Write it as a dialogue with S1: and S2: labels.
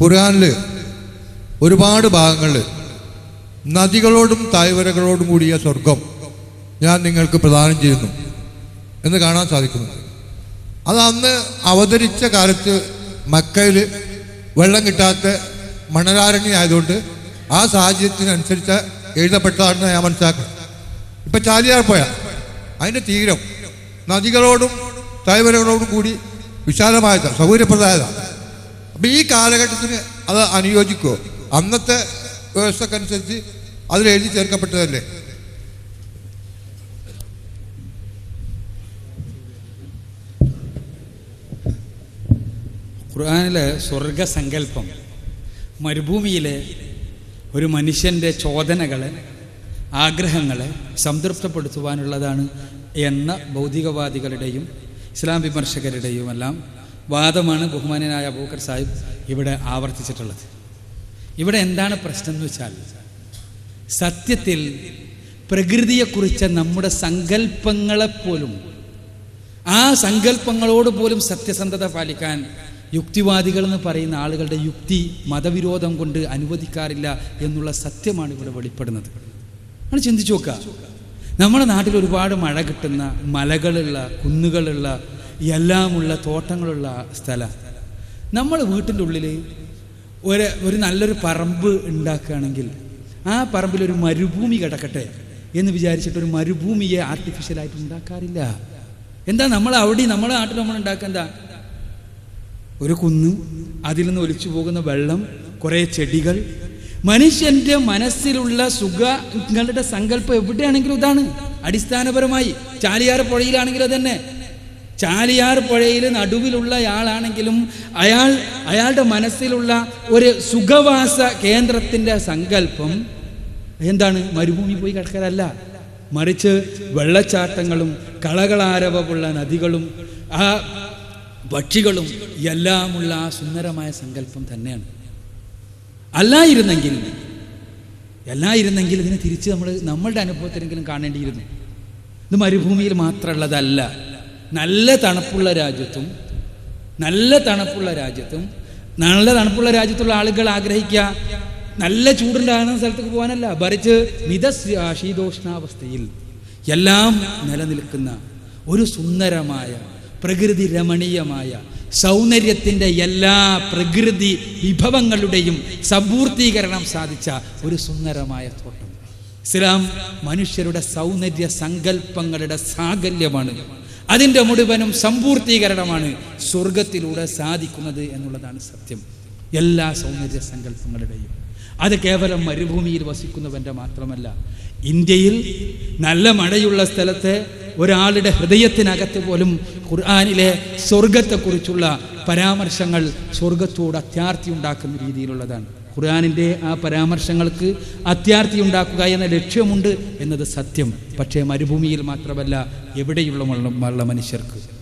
S1: ഖുർആനിൽ ഒരുപാട് ഭാഗങ്ങളിൽ നദികളോടും തായ്വരകളോടും കൂടിയ സ്വർഗം ഞാൻ നിങ്ങൾക്ക് പ്രദാനം ചെയ്യുന്നു എന്ന് കാണാൻ സാധിക്കുന്നു. അത് അന്ന് അവതരിച്ച കാലത്ത് മക്കയിൽ വെള്ളം കിട്ടാത്ത മണലാരണ്യ ആയതുകൊണ്ട് ആ സാഹചര്യത്തിനനുസരിച്ച് എഴുതപ്പെട്ടതാണെന്ന് ഞാൻ മനസ്സിലാക്കണം ഇപ്പം ചാലിയാർ പോയ അതിന്റെ തീരം നദികളോടും തായ്വരകളോടും കൂടി വിശാലമായതാണ് സൗകര്യപ്രദമായതാണ് അപ്പം ഈ കാലഘട്ടത്തിന് അത് അനുയോജിക്കുമോ അന്നത്തെ വ്യവസ്ഥക്കനുസരിച്ച് അതിൽ എഴുതി ചേർക്കപ്പെട്ടതല്ലേ?
S2: ഖുർആാനിലെ സ്വർഗസങ്കല്പം മരുഭൂമിയിലെ ഒരു മനുഷ്യന്റെ ചോദനകളെ ആഗ്രഹങ്ങളെ സംതൃപ്തപ്പെടുത്തുവാനുള്ളതാണ് എന്ന ഭൗതികവാദികളുടെയും ഇസ്ലാം വിമർശകരുടെയും എല്ലാം വാദമാണ് ബഹുമാനനായ അബൂക്കർ സാഹിബ് ഇവിടെ ആവർത്തിച്ചിട്ടുള്ളത്. ഇവിടെ എന്താണ് പ്രശ്നം എന്ന് വെച്ചാൽ സത്യത്തിൽ പ്രകൃതിയെക്കുറിച്ച നമ്മുടെ സങ്കല്പങ്ങളെപ്പോലും ആ സങ്കല്പങ്ങളോട് പോലും സത്യസന്ധത പാലിക്കാൻ യുക്തിവാദികൾ എന്ന് പറയുന്ന ആളുകളുടെ യുക്തി മതവിരോധം കൊണ്ട് അനുവദിക്കാറില്ല എന്നുള്ള സത്യമാണ് ഇവിടെ വെളിപ്പെടുന്നത്. നമ്മൾ ചിന്തിച്ചു നോക്കുക. നമ്മുടെ നാട്ടിൽ ഒരുപാട് മഴ കിട്ടുന്ന മലകളുള്ള കുന്നുകളുള്ള എല്ലാമുള്ള തോട്ടങ്ങളുള്ള സ്ഥലം. നമ്മൾ വീട്ടിന്റെ ഉള്ളിൽ ഒരു ഒരു നല്ലൊരു പറമ്പ് ഉണ്ടാക്കുകയാണെങ്കിൽ ആ പറമ്പിൽ ഒരു മരുഭൂമി കിടക്കട്ടെ എന്ന് വിചാരിച്ചിട്ട് ഒരു മരുഭൂമിയെ ആർട്ടിഫിഷ്യലായിട്ട് ഉണ്ടാക്കാറില്ല. എന്താ നമ്മൾ അവിടെ നമ്മുടെ നാട്ടിൽ നമ്മൾ ഉണ്ടാക്കുക ഒരു കുന്ന് അതിൽ നിന്ന് ഒലിച്ചു പോകുന്ന വെള്ളം കുറേ ചെടികൾ. മനുഷ്യന്റെ മനസ്സിലുള്ള സുഖങ്ങളുടെ സങ്കല്പം എവിടെയാണെങ്കിലും ഇതാണ്. അടിസ്ഥാനപരമായി ചാലിയാർ പുഴയിലാണെങ്കിലും അതന്നെ. ചാലിയാർ പുഴയിൽ നടുവിലുള്ള ആളാണെങ്കിലും അയാൾ അയാളുടെ മനസ്സിലുള്ള ഒരു സുഖവാസ കേന്ദ്രത്തിന്റെ സങ്കല്പം എന്താണ്? മരുഭൂമി പോയി കിടക്കലല്ല. മറിച്ച് വെള്ളച്ചാട്ടങ്ങളും കളകളാരവമുള്ള നദികളും ആ പക്ഷികളും എല്ലാമുള്ള ആ സുന്ദരമായ സങ്കല്പം തന്നെയാണ്. അല്ലായിരുന്നെങ്കിൽ അല്ലായിരുന്നെങ്കിൽ ഇതിനെ തിരിച്ച് നമ്മൾ നമ്മളുടെ അനുഭവത്തിലെങ്കിലും കാണേണ്ടിയിരുന്നു. ഇത് മരുഭൂമിയിൽ മാത്രമുള്ളതല്ല. നല്ല തണുപ്പുള്ള രാജ്യത്തും നല്ല തണുപ്പുള്ള രാജ്യത്തും നല്ല തണുപ്പുള്ള രാജ്യത്തുള്ള ആളുകൾ ആഗ്രഹിക്കുക. നല്ല ചൂടുണ്ടാകുന്ന സ്ഥലത്തേക്ക് പോകാനല്ല മറിച്ച് മിത ശീതോഷ്ണാവസ്ഥയിൽ എല്ലാം നിലനിൽക്കുന്ന ഒരു സുന്ദരമായ പ്രകൃതി രമണീയമായ സൗന്ദര്യത്തിന്റെ എല്ലാ പ്രകൃതി വിഭവങ്ങളുടെയും സമ്പൂർത്തീകരണം സാധിച്ച ഒരു സുന്ദരമായ തോട്ടം. ഇസ്ലാം മനുഷ്യരുടെ സൗന്ദര്യ സങ്കല്പങ്ങളുടെ സാകല്യമാണ്. അതിന്റെ മുഴുവനും സമ്പൂർത്തീകരണമാണ് സ്വർഗത്തിലൂടെ സാധിക്കുന്നത് എന്നുള്ളതാണ് സത്യം. എല്ലാ സൗന്ദര്യ സങ്കല്പങ്ങളുടെയും. അത് കേവലം മരുഭൂമിയിൽ വസിക്കുന്നവന്റെ മാത്രമല്ല ഇന്ത്യയിൽ നല്ല മഴയുള്ള സ്ഥലത്തെ ഒരാളുടെ ഹൃദയത്തിനകത്ത് പോലും ഖുർആാനിലെ സ്വർഗത്തെക്കുറിച്ചുള്ള പരാമർശങ്ങൾ സ്വർഗത്തോട് അത്യാർത്തി ഉണ്ടാക്കുന്ന രീതിയിലുള്ളതാണ്. ഖുർആാനിന്റെ ആ പരാമർശങ്ങൾക്ക് അത്യാർത്ഥി ഉണ്ടാക്കുക എന്ന ലക്ഷ്യമുണ്ട് എന്നത് സത്യം. പക്ഷേ മരുഭൂമിയിൽ മാത്രമല്ല എവിടെയുള്ള മനുഷ്യർക്ക്.